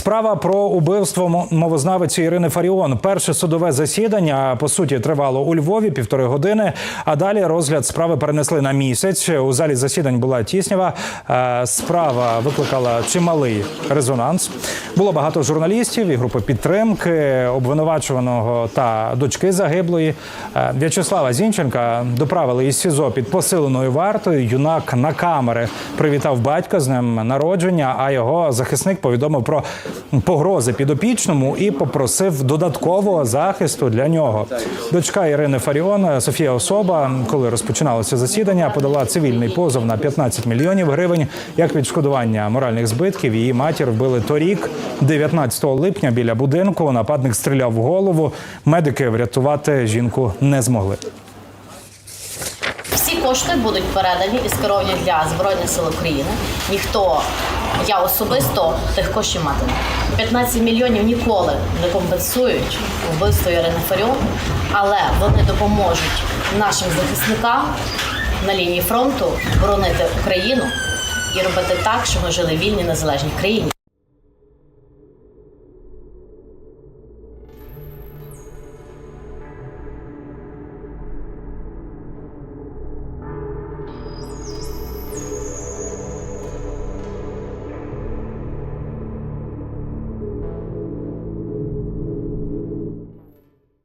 Справа про убивство мо- мовознавиці Ірини Фаріон. Перше судове засідання по суті тривало у Львові півтори години. А далі розгляд справи перенесли на місяць. У залі засідань була тіснява. Справа викликала чималий резонанс. Було багато журналістів і групи підтримки обвинувачуваного та дочки загиблої. В'ячеслава Зінченка доправили із СІЗО під посиленою вартою. Юнак на камери привітав батька з ним народження. А його захисник повідомив про погрози підопічному і попросив додаткового захисту для нього. Дочка Ірини Фаріон Софія Особа, коли розпочиналося засідання, подала цивільний позов на 15 мільйонів гривень як відшкодування моральних збитків. Її матір вбили торік, 19 липня, біля будинку. Нападник стріляв в голову. Медики врятувати жінку не змогли. Всі кошти будуть передані і скеровані для Збройних сил України. Ніхто, я особисто тих коштів матиме. 15 мільйонів ніколи не компенсують вбивство Ірини Фаріон, але вони допоможуть нашим захисникам на лінії фронту боронити Україну і робити так, щоб ми жили в вільній незалежній країні.